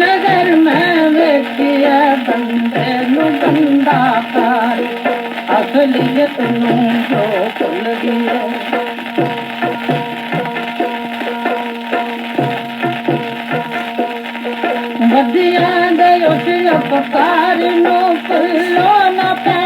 नगर में वेठी बंदे बंदाकारी असली तूं नद दोटो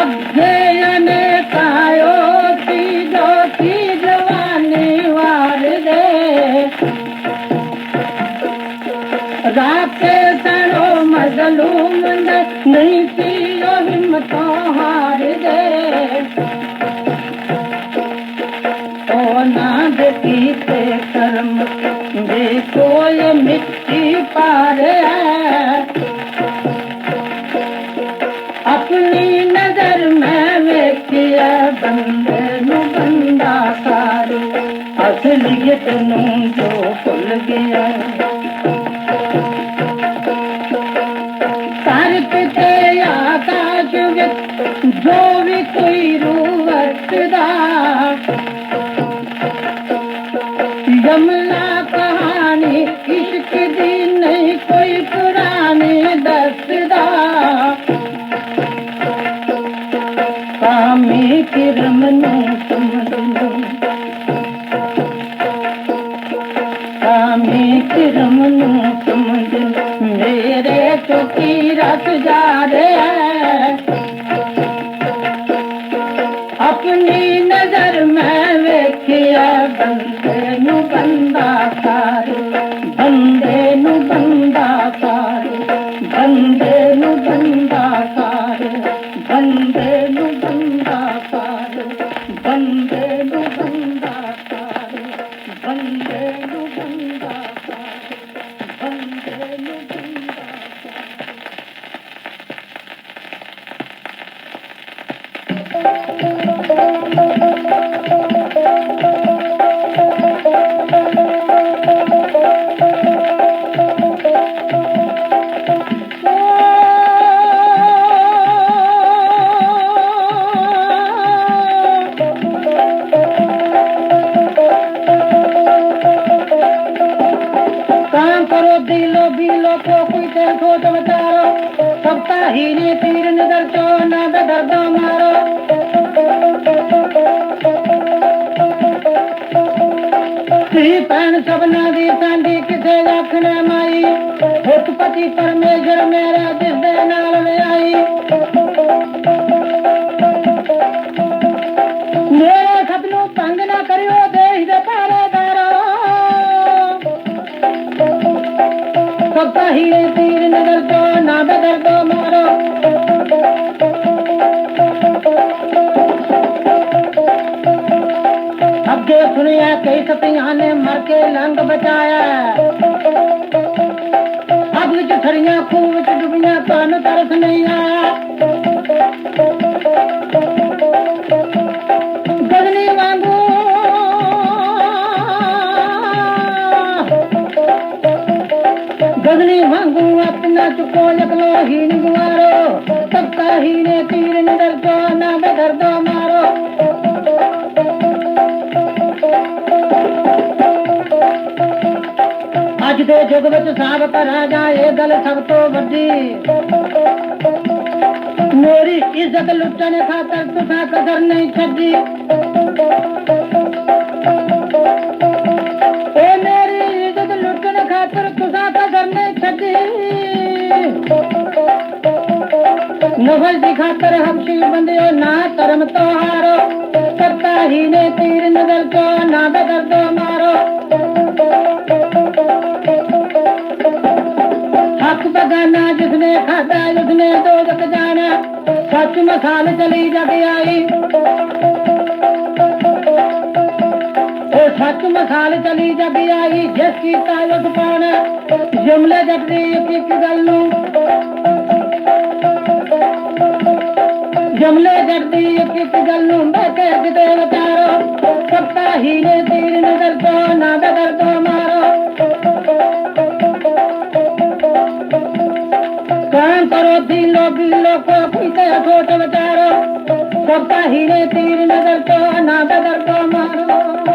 अघे राते तरो मज़लूम तोहारे नाग पीते कर्म ਬੰਦੇ ਨੂੰ ਬੰਦਾ ਕਰ ਅਸਲੀਅਤ ਨੂੰ ਜੋ ਭੁੱਲ ਗਿਆ ਸਰਕ ਤੇ ਆਕਾਸ਼ ਵਿੱਚ ਜੋ ਵੀ ਕੋਈ ਰੂਹ ਵਰਤਦਾ ਯਮਲਾ ਕਹਾਣੀ ਇਸ਼ਕ ਦੀ ਕਿਰਮ ਨੂੰ ਸਮਝ ਮੇਰੇ ਚੋਕੀ ਰਸ ਜਾ ਰਿਹਾ ਆਪਣੀ ਨਜ਼ਰ ਮੈਂ ਵੇਖਿਆ ਬੰਦੇ ਨੂੰ ਬੰਦਾ ਕਰ ਬੰਦੇ ਨੂੰ ਬੰਦਾ ਕਰ ਬੰਦੇ bilo bilo pokuj ten hodom taro Saptahini tir nidar chona da dardo maro ਤੇਰੀ ਭੈਣ ਸਭਨਾ ਦੀ ਸਾਂਢੀ ਕਿਸੇ ਲੱਖ ਨਾ ਮਾਈ ਉਤਪਤੀ ਪਰਮੇਸ਼ਰ ਮੇਰਾ ਦੇ पता ही तीर नगर तो ना बदल तो मारो। अब जो सुनिया कई सतिया ने मर के लंग बचाया। अब जो छड़िया खूब डुबिया, कान तरस नहीं आया गगनी भंगू अपना चुको लकलो हीन गुवारो। तब का हीने तीर नजर दो ना बेधर दो मारो। आज दे जग बच साब पर आ जाए गल सब तो बड़ी मेरी इज्जत लुटने खातर तुसा कदर नहीं छड़ी दे। नभल दिखा कर हम शिव बंदे हो, ना कर्म तो हारो। ही ने तीर नज़र को, ना बदल दो मारो। हक बगाना जिसने खाता, उसने दो जग जाना। सच मसाल चली जग आई। सच मसाल चली जग आई जिसकी तालुक पाना। ਜਮਲੇ ਜਗਦੀ ਇੱਕ ਇੱਕ ਗੱਲ ਨੂੰ ਜਮਲੇ ਜਗਦੀ ਇੱਕ ਇੱਕ ਗੱਲ ਨੂੰ ਮੈਂ ਕੇ ਕਿਤੇ ਵਿਚਾਰੋ ਸੱਤਾ ਹੀ ਨੇ ਤੀਰ ਨਜ਼ਰ ਤੋਂ ਨਾ ਬਦਰ ਤੋਂ ਮਾਰੋ ਕਾਮ ਕਰੋ ਦੀ ਲੋਭੀ ਲੋਕੋ ਕੀਤੇ ਸੋਚ ਵਿਚਾਰੋ ਸੱਤਾ ਹੀ ਨੇ ਤੀਰ ਨਜ਼ਰ ਤੋਂ ਨਾ ਬਦਰ ਤੋਂ ਮਾਰੋ